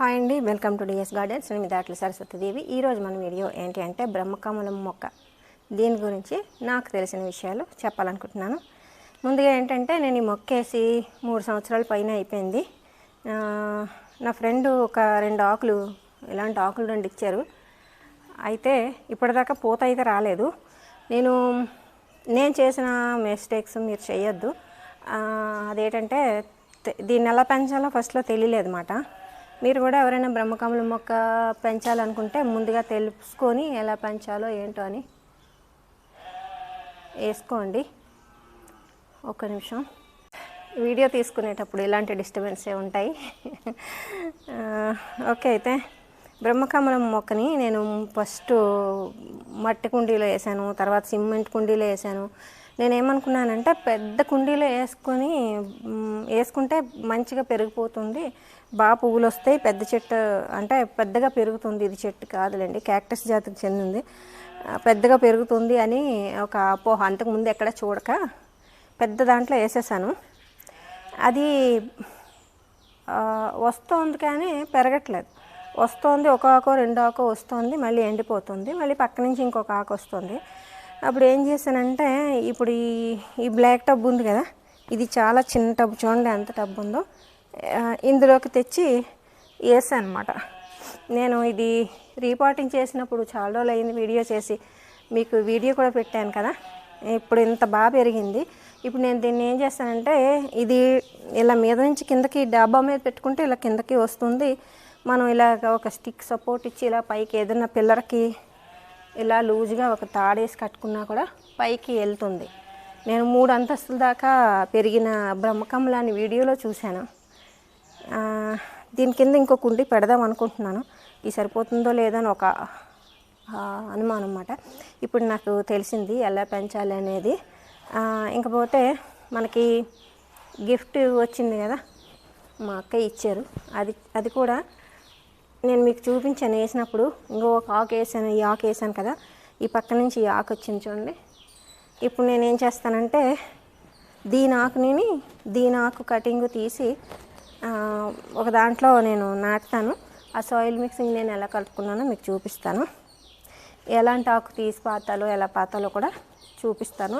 Hi అండి welcome to DS gardens నేను దాట్ల సరస్వతిదేవి ఈరోజు మన వీడియో ఏంటి అంటే బ్రహ్మకమలం మొక్క. దీని గురించి నాకు తెలిసిన విషయాలు చెప్పాలనుకుంటున్నాను. ముందుగా ఏంటంటే నేను ఈ మొక్కేసి మూడు సంవత్సరాల పైన అయిపోయింది. నా ఫ్రెండ్ ఒక రెండు ఆకులు ఇలాంటి ఆకులు రెండు ఇచ్చారు. అయితే ఇప్పటిదాకా పూత అయితే రాలేదు. నేను నేను చేసిన మిస్టేక్స్ మీరు చేయొద్దు. అదేంటంటే దీన్ని ఎలా పెంచాలో ఫస్ట్లో తెలియలేదు అనమాట మీరు కూడా ఎవరైనా బ్రహ్మకమలం మొక్క పెంచాలనుకుంటే ముందుగా తెలుసుకొని ఎలా పెంచాలో ఏంటో అని వేసుకోండి. ఒక్క నిమిషం. వీడియో తీసుకునేటప్పుడు ఇలాంటి డిస్టర్బెన్సే ఉంటాయి. ఓకే అయితే బ్రహ్మకమలం మొక్కని నేను ఫస్ట్ మట్టి కుండీలో వేసాను తర్వాత సిమెంట్ కుండీలో వేసాను నేను ఏమనుకున్నానంటే పెద్ద కుండీలో వేసుకొని వేసుకుంటే మంచిగా పెరిగిపోతుంది. బాగా పువ్వులు వస్తాయి పెద్ద చెట్టు అంటే పెద్దగా పెరుగుతుంది. ఇది చెట్టు కాదులేండి క్యాక్టస్ జాతికి చెందింది. పెద్దగా పెరుగుతుంది అని ఒక అపోహ. అంతకుముందు ఎక్కడ చూడక పెద్ద దాంట్లో వేసేసాను. అది వస్తుంది వస్తోంది కానీ పెరగట్లేదు. వస్తోంది ఒక ఆకు రెండు ఆకు వస్తుంది మళ్ళీ ఎండిపోతుంది మళ్ళీ పక్క నుంచి ఇంకొక ఆకు వస్తుంది. అప్పుడు ఏం చేశానంటే ఇప్పుడు ఈ ఈ బ్లాక్ టబ్ ఉంది కదా ఇది చాలా చిన్న టబ్ చూడండి ఎంత టబ్ ఉందో. ఇందులోకి తెచ్చి వేసాను అనమాట నేను ఇది రీపాటింగ్ చేసినప్పుడు చాలా రోజులు అయింది వీడియో చేసి మీకు వీడియో కూడా పెట్టాను కదా ఇప్పుడు ఇంత బాగా పెరిగింది. ఇప్పుడు నేను దీన్ని ఏం చేస్తానంటే ఇది ఇలా మీద నుంచి కిందకి డాబా మీద పెట్టుకుంటే ఇలా కిందకి వస్తుంది. మనం ఇలా ఒక స్టిక్ సపోర్ట్ ఇచ్చి ఇలా పైకి ఏదైనా పిల్లర్కి ఇలా లూజ్గా ఒక తాడేసి కట్టుకున్నా కూడా పైకి వెళ్తుంది. నేను మూడు అంతస్తుల దాకా పెరిగిన బ్రహ్మకమలాన్ని వీడియోలో చూశాను. దీని కింద ఇంకో కుండి పెడదాం అనుకుంటున్నాను. ఇది సరిపోతుందో లేదో అని ఒక అనుమానం అన్నమాట. ఇప్పుడు నాకు తెలిసింది ఎలా పెంచాలి అనేది. ఇంకపోతే మనకి గిఫ్ట్ వచ్చింది కదా మా అక్క ఇచ్చారు. అది అది కూడా నేను మీకు చూపించాను వేసినప్పుడు ఇంకో ఒక ఆకు వేసాను ఈ ఆకు వేసాను కదా ఈ పక్క నుంచి ఈ ఆకు వచ్చింది చూడండి. ఇప్పుడు నేను ఏం చేస్తానంటే దీని ఆకుని దీని ఆకు కటింగ్ తీసి ఒక దాంట్లో నేను నాటుతాను. ఆ సాయిల్ మిక్సింగ్ నేను ఎలా కలుపుకున్నానో మీకు చూపిస్తాను. ఎలాంటి ఆకు తీసి పాతాలో ఎలా పాతాలో కూడా చూపిస్తాను.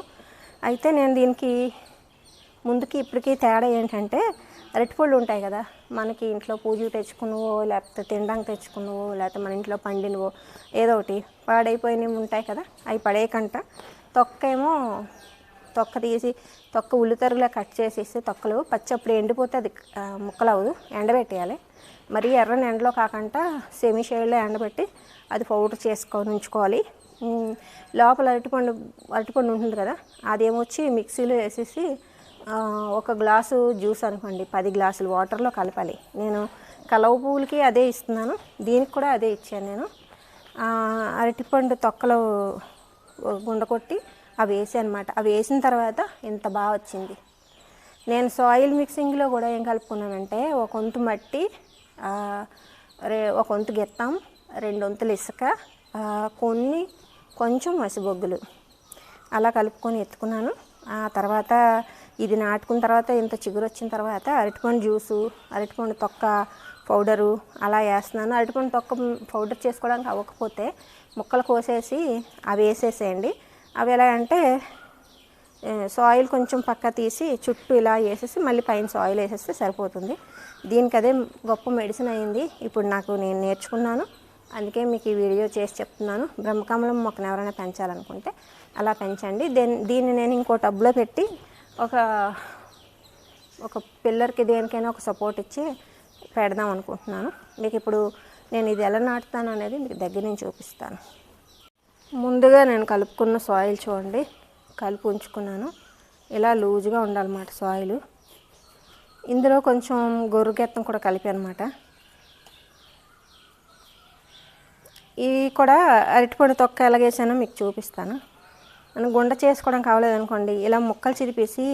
అయితే నేను దీనికి ముందుకి ఇప్పటికీ తేడా ఏంటంటే అరటిపళ్ళు ఉంటాయి కదా మనకి ఇంట్లో పూజకు తెచ్చుకున్నవో లేకపోతే తినడానికి తెచ్చుకున్నవో లేకపోతే మన ఇంట్లో పండినవో ఏదో ఒకటి పాడైపోయినవి ఉంటాయి కదా అవి పడేయకంట తొక్క ఏమో తొక్క తీసి తొక్క ఉల్లితరుగులా కట్ చేసేస్తే తొక్కలు పచ్చప్పుడు ఎండిపోతే అది ముక్కలు అవ్వదు ఎండబెట్టేయాలి. మరీ ఎర్రని ఎండలో కాకుండా సెమీ షేడ్లో ఎండబెట్టి అది పౌడర్ చేసుకొని ఉంచుకోవాలి. లోపల అరటిపండు అరటిపండు ఉంటుంది కదా అదేమొచ్చి మిక్సీలో వేసేసి ఒక గ్లాసు జ్యూస్ అనుకోండి పది గ్లాసులు వాటర్లో కలపాలి. నేను కలవ పువ్వులకి అదే ఇస్తున్నాను దీనికి కూడా అదే ఇచ్చాను నేను. అరటిపండు తొక్కలు గుండ కొట్టి అవి వేసి అనమాట అవి వేసిన తర్వాత ఇంత బాగా వచ్చింది. నేను సాయిల్ మిక్సింగ్లో కూడా ఏం కలుపుకున్నానంటే ఒక వంతు మట్టి రే ఒక వంతు గెత్తాం రెండు వంతులు ఇసుక కొన్ని కొంచెం మసిబొగ్గులు. అలా కలుపుకొని ఎత్తుకున్నాను. ఆ తర్వాత ఇది నాటుకున్న తర్వాత ఇంత చిగురు వచ్చిన తర్వాత అరటిపండు జ్యూసు అరటిపండు తొక్క పౌడరు అలా వేస్తున్నాను. అరటిపండు తొక్క పౌడర్ చేసుకోవడానికి అవ్వకపోతే ముక్కలు కోసేసి అవి వేసేసేయండి. అవి ఎలా అంటే సాయిల్ కొంచెం పక్క తీసి చుట్టూ ఇలా వేసేసి మళ్ళీ పైన సాయిల్ వేసేస్తే సరిపోతుంది. దీనికి అదే గొప్ప మెడిసిన్ అయింది. ఇప్పుడు నాకు నేను నేర్చుకున్నాను. అందుకే మీకు ఈ వీడియో చేసి చెప్తున్నాను. బ్రహ్మకమలం మొక్కను ఎవరైనా పెంచాలనుకుంటే అలా పెంచండి. దీన్ని దీన్ని నేను ఇంకో టబ్లో పెట్టి ఒక ఒక పిల్లర్కి దేనికైనా ఒక సపోర్ట్ ఇచ్చి పెడదాం అనుకుంటున్నాను. మీకు ఇప్పుడు నేను ఇది ఎలా నాటుతాను అనేది మీకు దగ్గర నుంచి చూపిస్తాను. ముందుగా నేను కలుపుకున్న సాయిల్ చూడండి. కలిపి ఉంచుకున్నాను. ఇలా లూజుగా ఉండాలన్నమాట సాయిల్ ఇందులో కొంచెం గొర్రెగెత్తం కూడా కలిపి అనమాట ఇవి కూడా అరటిపండు తొక్క ఎలాగేసానో మీకు చూపిస్తాను. మనం గుండ చేసుకోవడం కావలేదనుకోండి ఇలా ముక్కలు చిరిపేసి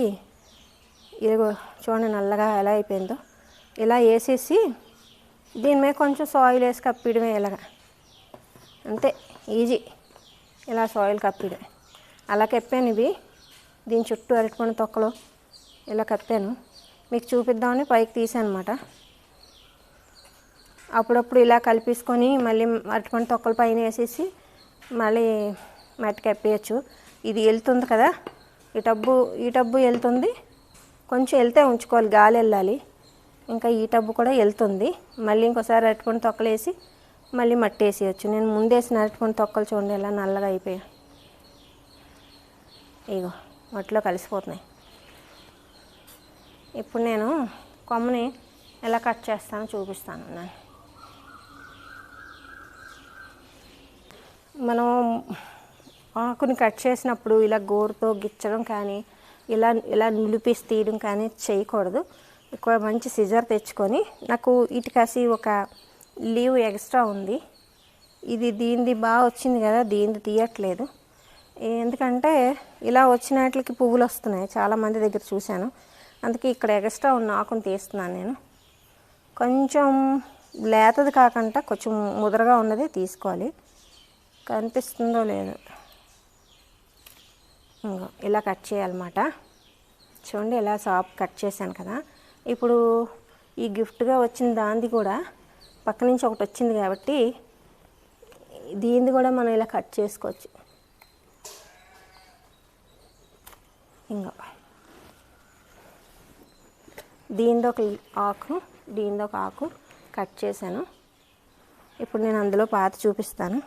ఇదిగో చూడండి నల్లగా ఎలా అయిపోయిందో ఇలా వేసేసి దీని మీద కొంచెం సాయిల్ వేసి కప్పిడమే ఇలాగా. అంతే ఈజీ ఇలా సాయిల్ కప్పిడే అలా కప్పాను ఇవి. దీని చుట్టూ అరటిపండు తొక్కలు ఇలా కప్పాను. మీకు చూపిద్దామని పైకి తీసాను అనమాట అప్పుడప్పుడు ఇలా కలిపేసుకొని మళ్ళీ అరటిపండు తొక్కల పైన వేసేసి మళ్ళీ మట్టి కప్పేయచ్చు. ఇది వెళ్తుంది కదా? ఈ టబ్బు ఈ టబ్బు వెళ్తుంది. కొంచెం వెళ్తే ఉంచుకోవాలి గాలి వెళ్ళాలి. ఇంకా ఈ టబ్బు కూడా వెళ్తుంది. మళ్ళీ ఇంకోసారి అరటిపండు తొక్కలు వేసి మళ్ళీ మట్టి వేసేయచ్చు. నేను ముందేసిన అరటిపండు తొక్కలు చూడండి ఎలా నల్లగా అయిపోయాయి. ఇగో మట్టిలో కలిసిపోతున్నాయి. ఇప్పుడు నేను కొమ్మని ఎలా కట్ చేస్తానో చూపిస్తాను నేను మనం ఆకుని కట్ చేసినప్పుడు ఇలా గోరుతో గిచ్చడం కానీ ఇలా ఇలా నిలిపేసి తీయడం కానీ చేయకూడదు. ఎక్కువ మంచి సిజర్ తెచ్చుకొని నాకు ఇటుకాసి ఒక లీవ్ ఎక్స్ట్రా ఉంది. ఇది దీనిది బాగా వచ్చింది కదా దీనిది తీయట్లేదు. ఎందుకంటే ఇలా వచ్చిన వాటికి పువ్వులు వస్తున్నాయి. చాలా మంది దగ్గర చూశాను. అందుకే ఇక్కడ ఎక్స్ట్రా ఉన్న ఆకుని తీస్తున్నాను నేను. కొంచెం లేతది కాకుండా కొంచెం ముదరగా ఉన్నది తీసుకోవాలి. కనిపిస్తుందో లేదో. ఇలా కట్ చేయాలన్నమాట. చూడండి ఇలా సాప్ కట్ చేశాను కదా. ఇప్పుడు ఈ గిఫ్ట్గా వచ్చిన దాంది కూడా పక్క నుంచి ఒకటి వచ్చింది కాబట్టి దీనిది కూడా మనం ఇలా కట్ చేసుకోవచ్చు. ఇంకా దీనిది ఒక ఆకు దీనిది ఒక ఆకు కట్ చేశాను. ఇప్పుడు నేను అందులో పాత చూపిస్తాను.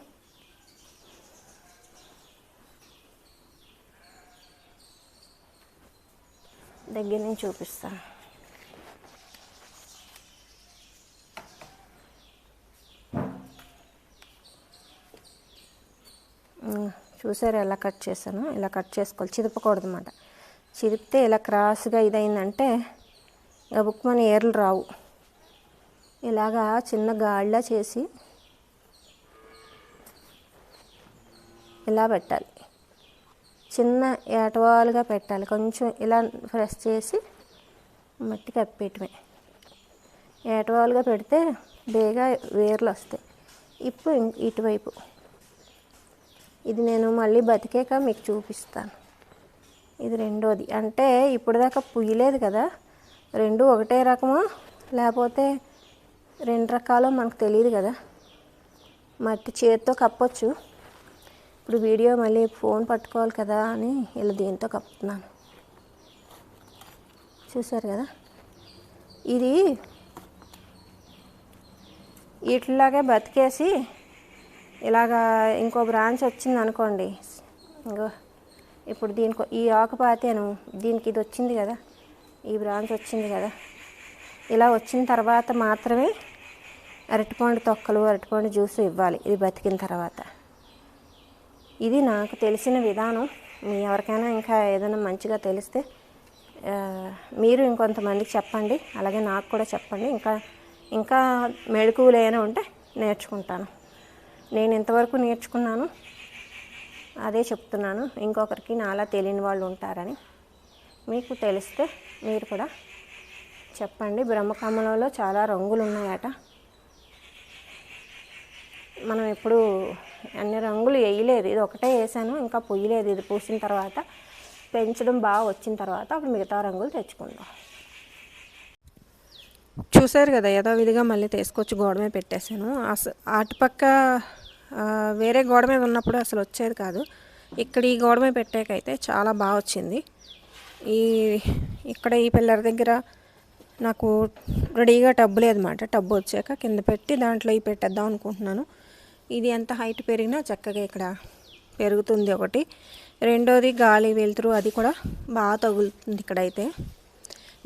దగ్గర నుంచి చూపిస్తాను చూసారు ఎలా కట్ చేశాను? ఇలా కట్ చేసుకోవాలి. చిదపకూడదు అన్నమాట చిదిపితే ఇలా క్రాస్గా ఇదైందంటే మన ఏర్లు రావు. ఇలాగా చిన్న గాడిలా చేసి ఇలా పెట్టాలి. చిన్న ఏటవాలుగా పెట్టాలి. కొంచెం ఇలా ప్రెస్ చేసి మట్టి కప్పేయటమే ఏటవాలుగా పెడితే బేగా వేర్లు వస్తాయి. ఇప్పుడు ఇటువైపు. ఇది నేను మళ్ళీ బతికాక మీకు చూపిస్తాను. ఇది రెండోది. అంటే ఇప్పుడు దాకా పుయ్యలేదు కదా. రెండు ఒకటే రకమా? లేకపోతే రెండు రకాలో మనకు తెలియదు కదా. మట్టి చేతితో కప్పొచ్చు. ఇప్పుడు వీడియో మళ్ళీ ఫోన్ పట్టుకోవాలి కదా అని ఇలా దీంతో కప్పుతున్నాను. చూసారు కదా? ఇది వీటిలాగే బతికేసి ఇలాగా ఇంకో బ్రాంచ్ వచ్చింది అనుకోండి. ఇంకో ఇప్పుడు దీనికి ఈ ఆకు పాతాను దీనికి ఇది వచ్చింది కదా? ఈ బ్రాంచ్ వచ్చింది కదా? ఇలా వచ్చిన తర్వాత మాత్రమే అరటిపండు తొక్కలు అరటిపండు జ్యూస్ ఇవ్వాలి. ఇది బతికిన తర్వాత. ఇది నాకు తెలిసిన విధానం. మీ ఎవరికైనా ఇంకా ఏదైనా మంచిగా తెలిస్తే మీరు ఇంకొంతమందికి చెప్పండి. అలాగే నాకు కూడా చెప్పండి. ఇంకా ఇంకా మెళకువలు ఏమైనా ఉంటే నేర్చుకుంటాను. నేను ఇంతవరకు నేర్చుకున్నాను. అదే చెప్తున్నాను. ఇంకొకరికి నాలా తెలియని వాళ్ళు ఉంటారని. మీకు తెలిస్తే మీరు కూడా చెప్పండి. బ్రహ్మకమలంలో చాలా రంగులు ఉన్నాయట మనం ఎప్పుడు అన్ని రంగులు వేయలేదు. ఇది ఒకటే వేసాను ఇంకా పొయ్యలేదు ఇది పూసిన తర్వాత పెంచడం బాగా వచ్చిన తర్వాత అప్పుడు మిగతా రంగులు తెచ్చుకుందాం. చూసారు కదా యథావిధిగా మళ్ళీ తీసుకొచ్చి గోడ మీద పెట్టేశాను. అసలు అటుపక్క వేరే గోడ మీద ఉన్నప్పుడు అసలు వచ్చేది కాదు. ఇక్కడ ఈ గోడ మీద పెట్టాకైతే చాలా బాగా వచ్చింది. ఈ ఇక్కడ ఈ పిల్లర్ దగ్గర నాకు రెడీగా టబ్బు లేదన్నమాట. టబ్బు వచ్చాక కింద పెట్టి దాంట్లో ఇవి పెట్టేద్దాం అనుకుంటున్నాను. ఇది ఎంత హైట్ పెరిగినా చక్కగా ఇక్కడ పెరుగుతుంది ఒకటి. రెండోది గాలి వెలుతురు అది కూడా బాగా తగులుతుంది ఇక్కడైతే.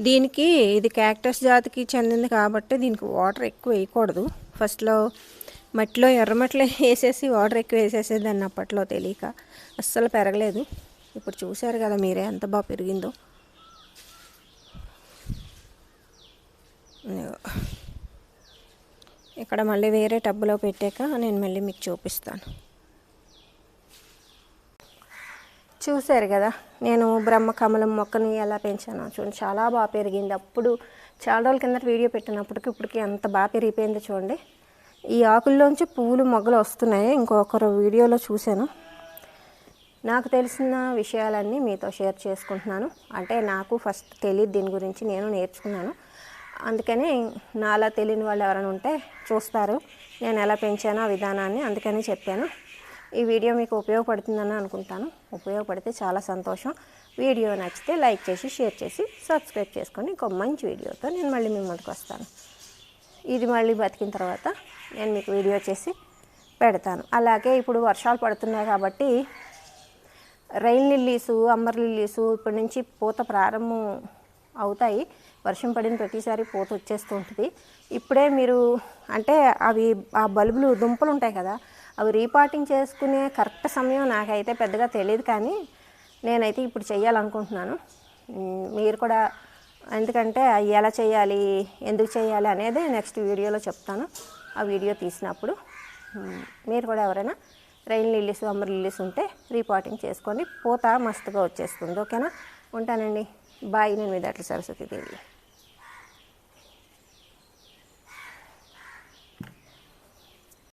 దీనికి ఇది క్యాక్టస్ జాతికి చెందింది కాబట్టి దీనికి వాటర్ ఎక్కువ వేయకూడదు. ఫస్ట్లో మట్టిలో ఎర్రమట్టిలో వేసేసి వాటర్ ఎక్కువ వేసేసేదాన్ని అప్పట్లో తెలియక అస్సలు పెరగలేదు. ఇప్పుడు చూశారు కదా మీరే ఎంత బాగా పెరిగిందో. ఇక్కడ మళ్ళీ వేరే టబ్బులో పెట్టాక నేను మళ్ళీ మీకు చూపిస్తాను. చూశారు కదా నేను బ్రహ్మ కమలం మొక్కని ఎలా పెంచానో చూడండి చాలా బాగా పెరిగింది. అప్పుడు చాలా రోజుల కిందట వీడియో పెట్టినప్పటికి ఇప్పటికి ఎంత బాగా పెరిగిపోయిందో చూడండి. ఈ ఆకుల్లోంచి పువ్వులు మొగ్గలు వస్తున్నాయి ఇంకొకరు వీడియోలో చూశాను. నాకు తెలిసిన విషయాలన్నీ మీతో షేర్ చేసుకుంటున్నాను. అంటే నాకు ఫస్ట్ తెలియదు దీని గురించి నేను నేర్చుకున్నాను. అందుకని నాలా తెలియని వాళ్ళు ఎవరైనా ఉంటే చూస్తారు. నేను ఎలా పెంచానో ఆ విధానాన్ని అందుకని చెప్పాను. ఈ వీడియో మీకు ఉపయోగపడుతుందని అనుకుంటాను. ఉపయోగపడితే చాలా సంతోషం. వీడియో నచ్చితే లైక్ చేసి షేర్ చేసి సబ్స్క్రైబ్ చేసుకొని ఇంకో మంచి వీడియోతో నేను మళ్ళీ మీ ముందుకు వస్తాను. ఇది మళ్ళీ బతికిన తర్వాత నేను మీకు వీడియో చేసి పెడతాను. అలాగే ఇప్పుడు వర్షాలు పడుతున్నాయి కాబట్టి రైన్ లిల్లీసు అమ్మర్ లిల్లీసు ఇప్పటి నుంచి పూత ప్రారంభం అవుతాయి. వర్షం పడిన ప్రతిసారి పూత వచ్చేస్తూ ఉంటుంది. ఇప్పుడే మీరు అంటే అవి ఆ బల్బులు దుంపలు ఉంటాయి కదా అవి రీపాటింగ్ చేసుకునే కరెక్ట్ సమయం నాకైతే పెద్దగా తెలియదు కానీ నేనైతే ఇప్పుడు చేయాలనుకుంటున్నాను మీరు కూడా ఎందుకంటే అవి ఎలా చేయాలి ఎందుకు చేయాలి అనేది నెక్స్ట్ వీడియోలో చెప్తాను. ఆ వీడియో తీసినప్పుడు మీరు కూడా ఎవరైనా రైన్ లిల్లీస్ అమ్మర్ లిల్లీస్ ఉంటే రీపాటింగ్ చేసుకొని పూత మస్తుగా వచ్చేస్తుంది. ఓకేనా? ఉంటానండి. బాయ్ నేను మీ దాట్ల సరస్వతి దేవి